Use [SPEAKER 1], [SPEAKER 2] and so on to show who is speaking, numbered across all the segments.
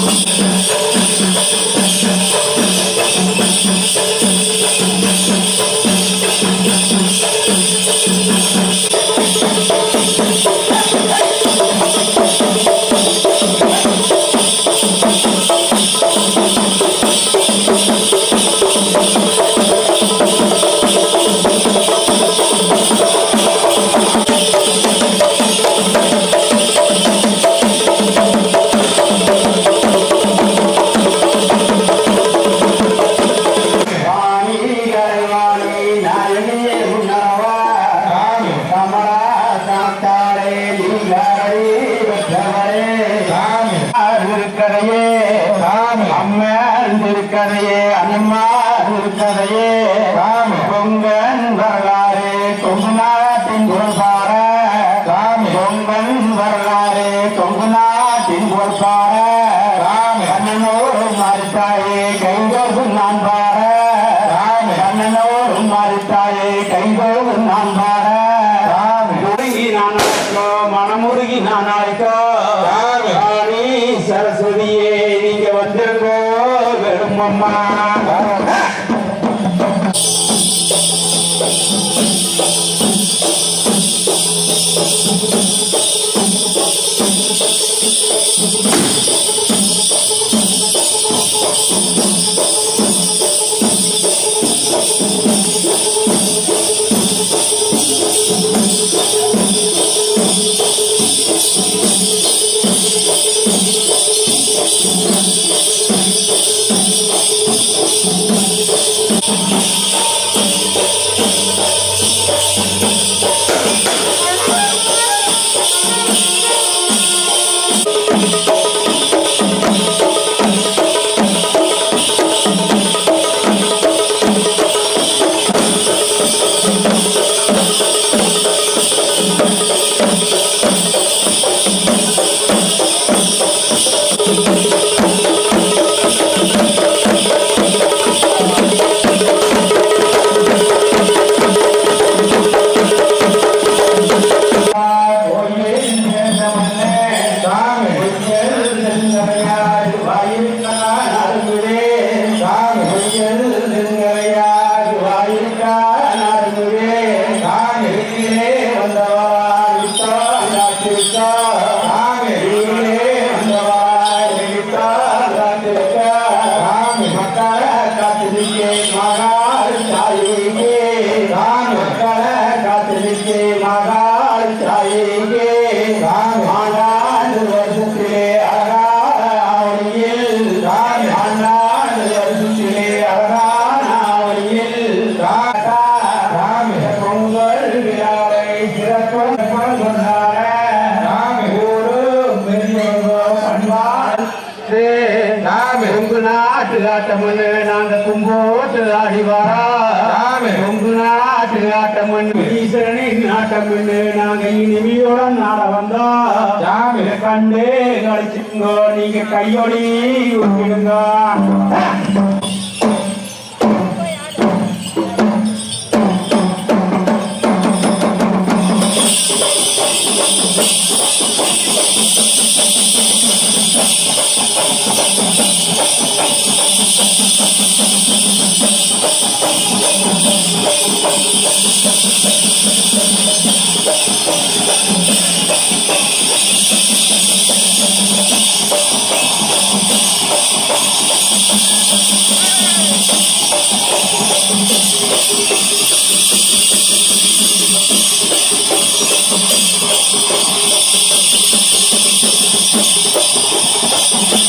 [SPEAKER 1] Thank you. 걸 이게 까이오리 웃기는가? you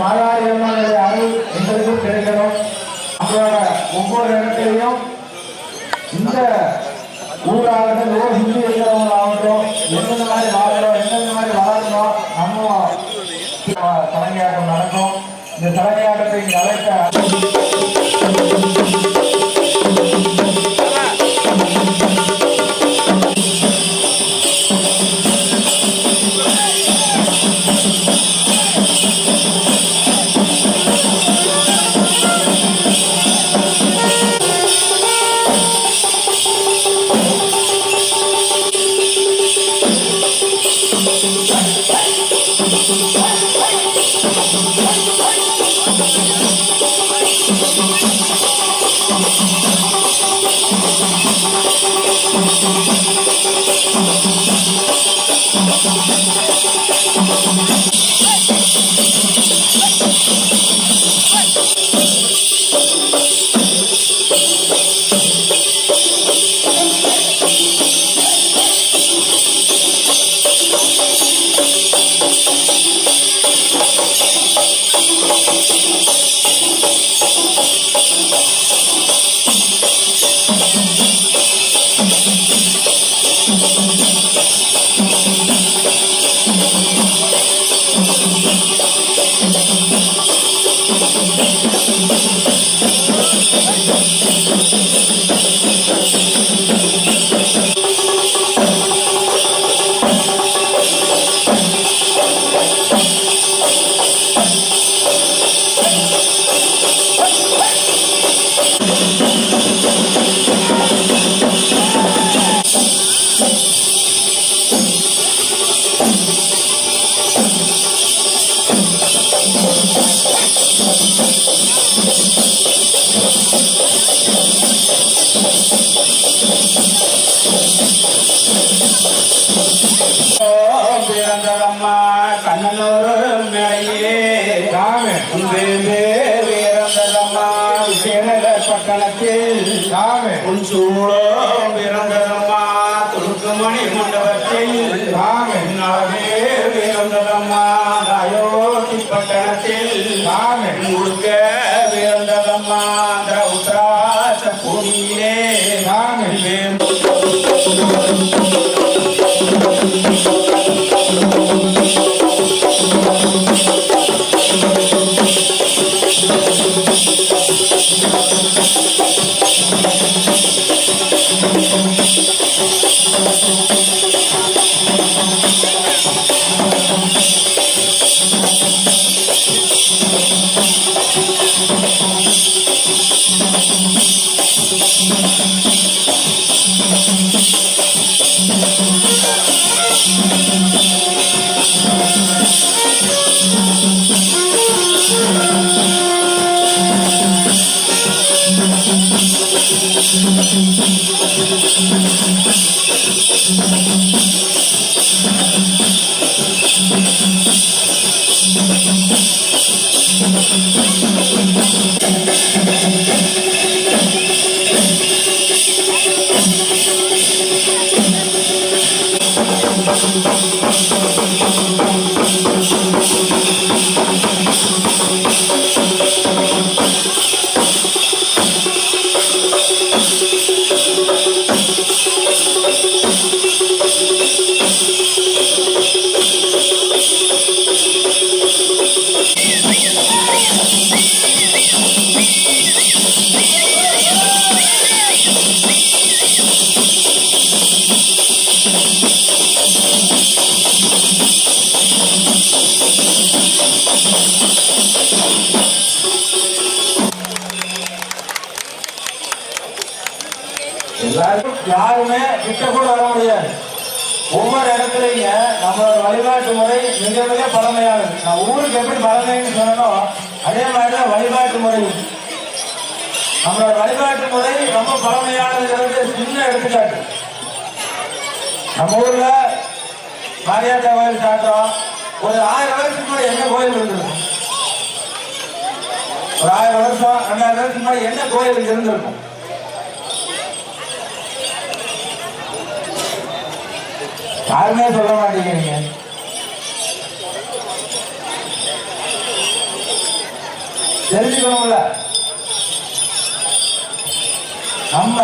[SPEAKER 1] Madari அம்மனுடைய அருள் எங்களுக்கும் கிடைக்கணும். நம்மளோட ஒவ்வொரு இடத்துலையும் இந்த ஊராகட்டும் ஓ ஹிந்தி இருக்கிறவங்களாகட்டும் எந்தெந்த மாதிரி வாழணும் எந்தெந்த மாதிரி வளரணும் நம்ம தலைமையாட்டம் நடக்கும். இந்த தலைமையாட்டத்தை இங்கே அழைக்க Thank you. Oh, dear,
[SPEAKER 2] dear,
[SPEAKER 1] my. Thank you. Lass
[SPEAKER 2] uns,
[SPEAKER 3] lass uns. கிட்ட கூட வர முடியாது ஒவ்வொரு இடத்துலையும் நம்மளோட வழிபாட்டு முறை மிக மிக பழமையானது. நான் ஊருக்கு எப்படி பழமைன்னு சொன்னனோ அதே மாதிரிதான் வழிபாட்டு முறை நம்மளோட வழிபாட்டு முறை ரொம்ப பழமையானதுங்கிறது சின்ன எடுத்துக்காட்டு. நம்ம ஊர்ல மாரியாத்தா கோயில் சாட்டம் ஒரு ஆயிரம் வருஷத்துக்கு முன்னாடி என்ன கோயில் இருந்திருக்கும்? ஒரு ஆயிரம் வருஷம் ரெண்டாயிரம் வருஷத்துக்கு முன்னாடி என்ன கோயில் இருந்திருக்கும்? யாருமே சொல்ல மாட்டேங்கிறீங்க. தெரிஞ்சுக்கணும்ல. நம்ம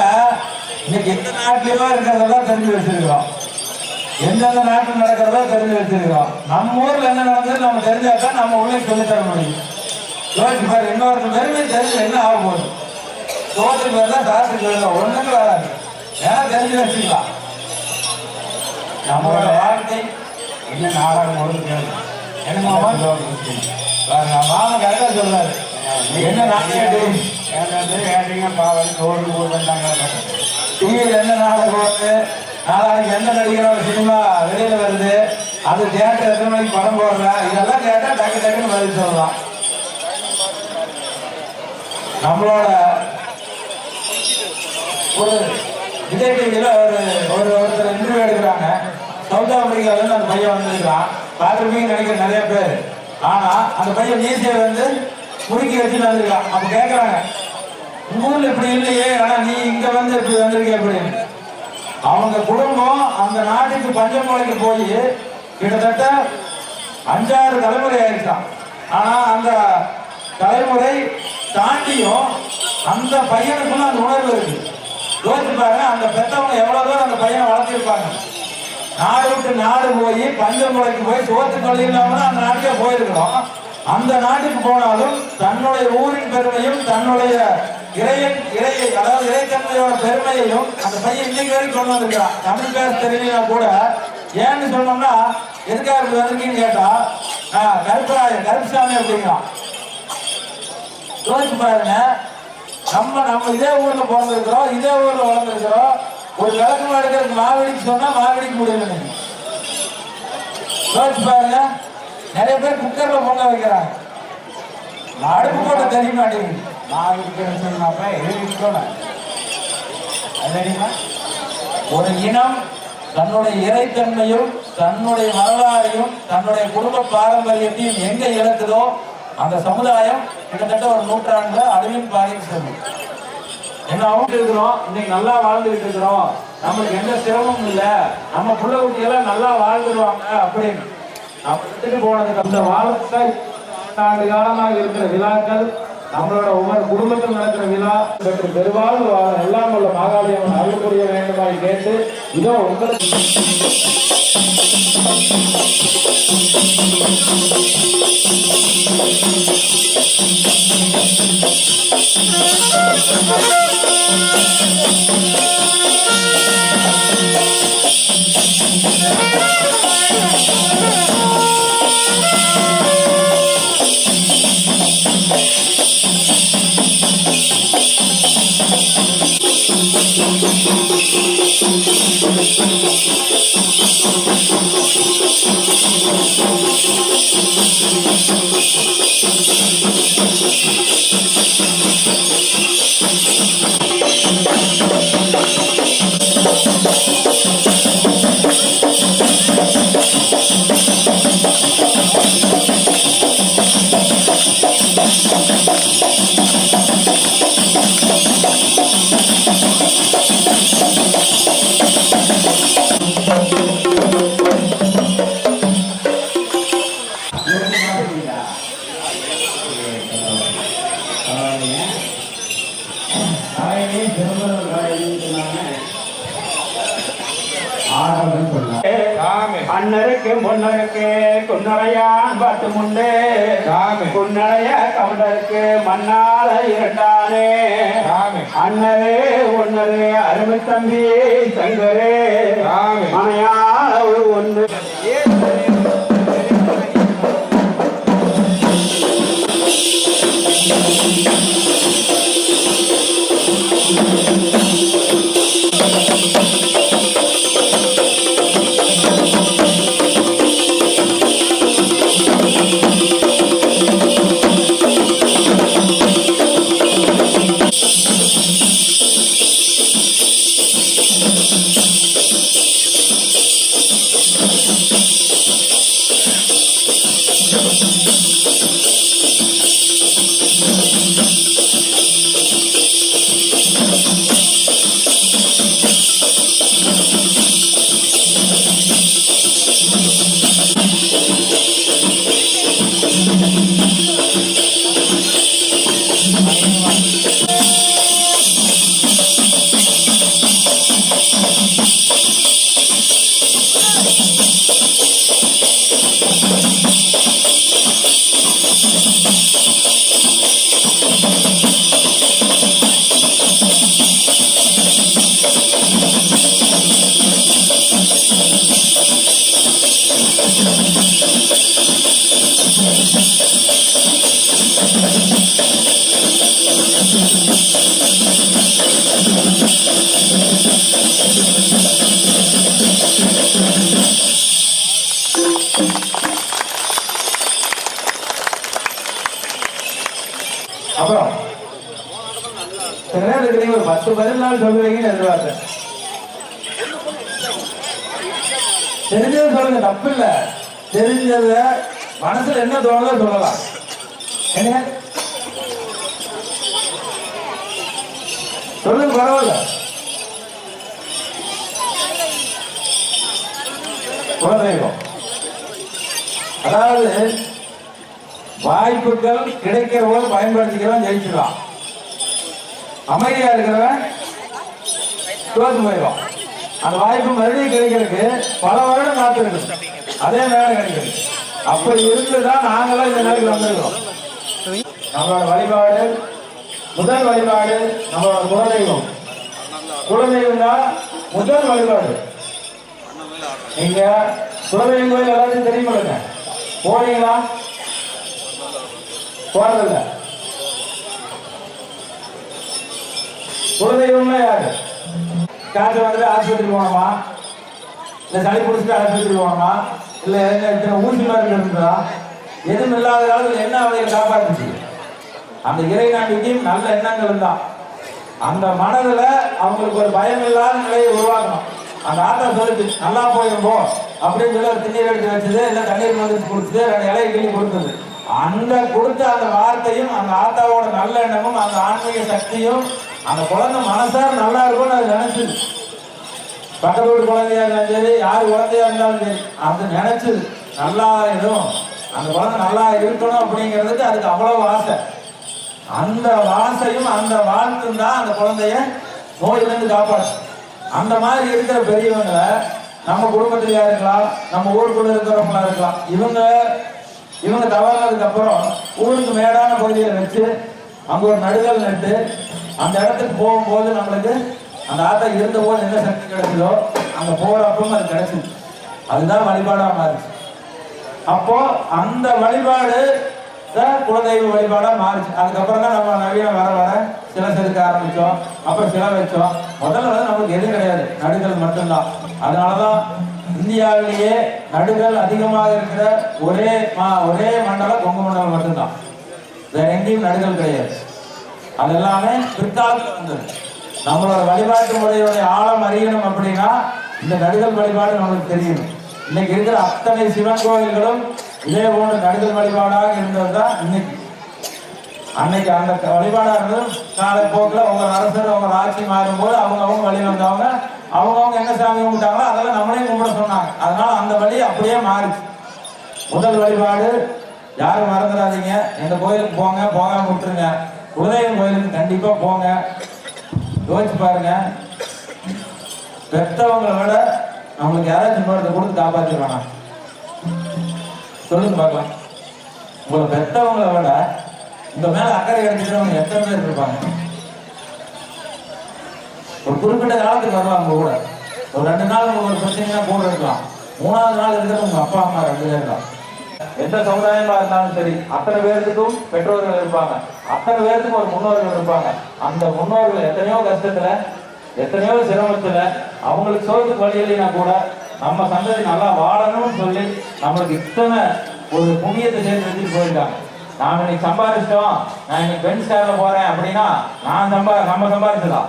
[SPEAKER 3] இன்னைக்கு எந்த நாட்டிலயோ இருக்கிறதா தெரிஞ்சு வச்சிருக்கிறோம். எந்தெந்த நாட்டில் நடக்கிறதோ தெரிஞ்சு வச்சிருக்கிறோம். நம்ம ஊர்ல என்ன நடந்தது நம்ம தெரிஞ்சாதான் நம்ம உள்ளே சொல்லித் தர முடியும். யோசிச்சு பாரு இன்னொரு பெருமை தெரிஞ்சு என்ன ஆக போகுது? சோத்துக்கு பேர் தான் வரல ஒண்ணுக்கு வராது. ஏன்னா தெரிஞ்சு வச்சுக்கலாம் நம்மளோட வாழ்க்கை என்ன நாடகம் கொடுக்கிறது என்ன மாமா பாருங்க, மாமா கரெக்டா சொல்றாரு. என்ன நாடகம்
[SPEAKER 1] ஏட்டிங்க பாவம் சோறு போட்டாங்க
[SPEAKER 3] டிவியில் என்ன நாடகம் வருது நாளைக்கு எந்த நடிகரோட சினிமா வெளியில வருது? அது தியேட்டர் எத்தனை மணிக்கு படம் போடுற? இதெல்லாம் கேட்டா டக்கு டக்குன்னு பதில் சொல்லலாம். நம்மளோட ஒரு விஜய் டிவியில ஒரு ஒரு சவுத் இருந்து அந்த பையன் வந்திருக்கான் பார்த்துருப்பீங்க நினைக்கிற நிறைய பேர். ஆனா அந்த பையன் மீசையை வந்து முறுக்கி வச்சுட்டு வந்திருக்கான். அப்ப கேட்கறாங்க உங்க ஊர்ல இப்படி இல்லையே. ஆனா நீ இங்க வந்து இப்படி வந்திருக்க அப்படின்னு அவங்க குடும்பம் அந்த நாட்டுக்கு பஞ்சமலைக்கு போய் கிட்டத்தட்ட அஞ்சாறு தலைமுறை ஆயிருக்கான் ஆனா அந்த தலைமுறை தாண்டியும் அந்த பையனுக்குள்ள அந்த உணர்வு இருக்கு. யோசிச்சு பாருங்க அந்த பெத்தவங்க எவ்வளவு தூரம் அந்த பையனை வளர்த்திருப்பாங்க. நாடு விட்டு நாடு போய் பஞ்சமுறைக்கு போய் சோத்து கொள்ளி அந்த நாட்டுக்கே போயிருக்கிறோம். அந்த நாட்டுக்கு போனாலும் தன்னுடைய ஊரின் பெருமையும் தன்னுடைய இறையன் இறை அதாவது இறைத்தன்மையோட பெருமையையும் அந்த பையன் இன்னைக்கு வரைக்கும் கொண்டு வந்திருக்கிறான். தமிழ் பேச தெரியலனா கூட ஏன்னு சொன்னோம்னா எதுக்காக இப்படி வந்திருக்கீன்னு கேட்டா ஆஹ், கருப்பராய கருப்புசாமி அப்படிங்கிறான். யோசிச்சு பாருங்க நம்ம நம்ம இதே ஊர்ல பிறந்திருக்கிறோம் இதே ஊர்ல வளர்ந்துருக்கிறோம் ஒரு விளக்கு எடுக்கிறதுக்கு மாவடிக்கு சொன்னா மாவடிக்கு முடியல யோசிச்சு பாருங்க. நிறைய பேர் குக்கர்ல பொங்க வைக்கிறாங்க. அடுப்பு போட்ட தெரிய மாட்டேங்குது.
[SPEAKER 1] மாவிட்டு சொன்னாப்ப? எழுதிக்கோணும் அது தெரியுமா?
[SPEAKER 3] ஒரு இனம் தன்னுடைய இறைத்தன்மையும் தன்னுடைய வரலாறையும் தன்னுடைய குடும்ப பாரம்பரியத்தையும் எங்க இழக்குதோ அந்த சமுதாயம் கிட்டத்தட்ட ஒரு நூற்றாண்டுல அழிவின் பாதைக்கு செல்லும். என்ன அவங்க இருக்கிறோம் இன்னைக்கு நல்லா வாழ்ந்துகிட்டு இருக்கிறோம். நம்மளுக்கு எந்த சிரமமும் இல்லை. நம்ம புள்ள குட்டியெல்லாம் நல்லா வாழ்ந்துருவாங்க அப்படின்னு. நம்ம போனதுக்கு அந்த வாழ்க்கை நாலு காலமாக இருக்கிற விழாக்கள் நம்மளோட ஒவ்வொரு குடும்பத்தில் நடக்கிற விழா சற்று பெருவாழ்வு எல்லாம் உள்ள மாகாளியம்மன் அருள் புரிய வேண்டுமாய் கேட்டு இதோ உங்களுக்கு
[SPEAKER 1] Thank Thank
[SPEAKER 4] you.
[SPEAKER 1] அண்ணருக்கு முன்னருக்கு குன்னரையான் முண்டே
[SPEAKER 4] சாமி
[SPEAKER 1] குன்னரைய கவுண்டருக்கு மண்ணால இரண்டானே. அண்ணரே ஒன்னரே அருமை தம்பி சங்கரே மனையாள ஒரு ஒன்று.
[SPEAKER 3] அப்புறம் ஒரு பத்து பதினாலு சொல்லுவீங்கன்னு எதிர்பார்த்தேன். தெரிஞ்சது சொல்லுங்க தப்பு இல்ல தெரிஞ்சத மனசுல என்ன தோணுதோ சொல்லலாம். என்ன? சொல்லுங்க பரவாயில்ல. குலதெய்வம். அதாவது வாய்ப்புகள் கிடைக்கிற போது பயன்படுத்திக்கிறவன் ஜெயிச்சிடலாம் அமைதியா இருக்கிறவன் தோற்று போயிடும் அந்த வாய்ப்பு மறுபடியும் கிடைக்கிறதுக்கு பல வருடம் காத்திருக்கு அதே நேரம் கிடைக்கிறது. அப்படி இருந்துதான் நாங்களாம் இந்த நேரத்தில் வந்திருக்கிறோம் நம்மளோட வழிபாடு முதல் வழிபாடு நம்மளோட குலதெய்வம். குலதெய்வம் தான் முதல் வழிபாடு. நீங்க குலதெய்வம் கோயில் எல்லாத்தையும் தெரியுமில்லைங்க போனீங்களா? போறதில்லை. குலதெய்வம்னா யாரு? காசு வந்து ஆஸ்பத்திரி போனோமா இல்ல சளி பிடிச்சிட்டு ஆஸ்பத்திரி போனோமா இல்ல எங்க இத்தனை ஊசி மாதிரி இருந்ததா எதுவும் இல்லாத காலத்தில் என்ன அவளை காப்பாற்றுச்சு அந்த இறை நம்பிக்கையும் நல்ல எண்ணங்கள் தான் அந்த மனதில் அவங்களுக்கு ஒரு பயம் இல்லாத நிலையை உருவாக்கணும். அந்த ஆத்தா சொல்லுச்சு நல்லா போயிடும் போ. அப்படின்னு சொல்லி ஒரு தண்ணீர் எடுத்து வச்சது இல்லை தண்ணீர் மருந்து கொடுத்தது ரெண்டு இலையை கிள்ளி கொடுத்தது. அந்த கொடுத்த அந்த வார்த்தையும் அந்த ஆத்தாவோட நல்ல எண்ணமும் அந்த ஆன்மீக சக்தியும் அந்த குழந்தை மனசார நல்லா இருக்கும்னு அது நினைச்சது. பக்கத்து வீட்டு குழந்தையா இருந்தாலும் சரி யார் குழந்தையா இருந்தாலும் சரி அது நினைச்சது நல்லா இருக்கும். அந்த குழந்தை நல்லா இருக்கணும் அப்படிங்கிறதுக்கு அதுக்கு அவ்வளவு ஆசை. அந்த வாசையும் அந்த வாழ்த்தும் தான் அந்த குழந்தைய நோயிலிருந்து காப்பாற்று அந்த மாதிரி இருக்கிற பெரியவங்களை நம்ம குடும்பத்திலயா இருக்கலாம் நம்ம ஊருக்குள்ள இருக்கிறவங்களா இருக்கலாம் இவங்க இவங்க தவறினதுக்கு அப்புறம் ஊருக்கு மேடான பகுதியில் வச்சு அங்க ஒரு நடுதல் நட்டு அந்த இடத்துக்கு போகும்போது நம்மளுக்கு அந்த ஆத்தா இருந்த போது என்ன சக்தி கிடைச்சதோ அங்க போறப்பவும் அது கிடைச்சது. அதுதான் வழிபாடாக மாறுச்சு. அப்போ அந்த வழிபாடு தான் குலதெய்வ வழிபாடாக மாறுச்சு. அதுக்கப்புறம் தான் நம்ம நவீன வர வர சிலை செதுக்க ஆரம்பித்தோம் அப்புறம் சிலை வச்சோம். முதல்ல வந்து நமக்கு எதுவும் கிடையாது? நடுகள் மட்டும்தான். அதனாலதான் இந்தியாவிலேயே நடுகள் அதிகமாக இருக்கிற ஒரே மா- ஒரே மண்டலம் கொங்கு மண்டலம் மட்டும்தான். வேற எங்கேயும் நடுகள் கிடையாது. அது எல்லாமே பிற்காலத்தில் வந்தது. நம்மளோட வழிபாட்டு முறையுடைய ஆழம் அறியணும் அப்படின்னா இந்த நடுதல் வழிபாடு நம்மளுக்கு தெரியணும். இன்னைக்கு இருக்கிற அத்தனை சிவன் கோயில்களும் இதே போன்ற நடுதல் வழிபாடாக இருந்தது தான் இன்னைக்கு. அன்னைக்கு அந்த வழிபாடாக இருந்தது காலப்போக்கில் உங்கள் அரசர் உங்கள் ஆட்சி மாறும்போது அவங்க அவங்க வழி வந்தவங்க அவங்க அவங்க என்ன சாமி கும்பிட்டாங்களோ அதெல்லாம் நம்மளையும் கும்பிட சொன்னாங்க. அதனால அந்த வழி அப்படியே மாறுச்சு. முதல் வழிபாடு யாரும் மறந்துடாதீங்க. எந்த கோயிலுக்கு போங்க போகாம விட்டுருங்க. உதயம் கோயிலுக்கு கண்டிப்பா போங்க. யோசிச்சு பாருங்க. பெத்தவங்களை விட நம்மளுக்கு யாராச்சும் இன்னொருத்த கொடுத்து காப்பாத்திருவானா சொல்லுங்க பார்க்கலாம். உங்களை பெற்றவங்களை விட உங்க மேல அக்கறை எடுத்துக்கிறவங்க எத்தனை பேர் இருப்பாங்க? ஒரு குறிப்பிட்ட காலத்துக்கு வருவாங்க உங்க கூட. ஒரு ரெண்டு நாள் உங்களுக்கு ஒரு பிரச்சனைனா கூட இருக்கலாம். மூணாவது நாள் இருக்கிறது உங்க அப்பா அம்மா ரெண்டு பேர் தான் எந்த சமுதாயமா இருந்தாலும் சரி அத்தனை பேர்த்துக்கும் பெற்றோர்கள் இருப்பாங்க. அத்தனை பேர்த்துக்கும் ஒரு முன்னோர்கள் இருப்பாங்க. அந்த முன்னோர்கள் எத்தனையோ கஷ்டத்துல எத்தனையோ சிரமத்துல அவங்களுக்கு சோத்துக்கு வழி இல்லைன்னா கூட நம்ம சந்ததி நல்லா வாழணும்னு சொல்லி நம்மளுக்கு இத்தனை ஒரு புண்ணியத்தை சேர்ந்து வச்சுட்டு போயிருக்காங்க. நாம இன்னைக்கு சம்பாதிச்சிட்டோம் நான் இன்னைக்கு பென்ஸ் கார்ல போறேன் அப்படின்னா நான் சம்பா நம்ம சம்பாதிச்சதா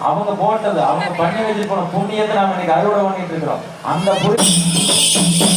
[SPEAKER 3] அவங்க போட்டது அவங்க பண்ணி வச்சுட்டு போன புண்ணியத்தை நாம இன்னைக்கு அறுவடை பண்ணிட்டு இருக்கிறோம். அந்த புண்ணிய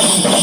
[SPEAKER 1] Yeah!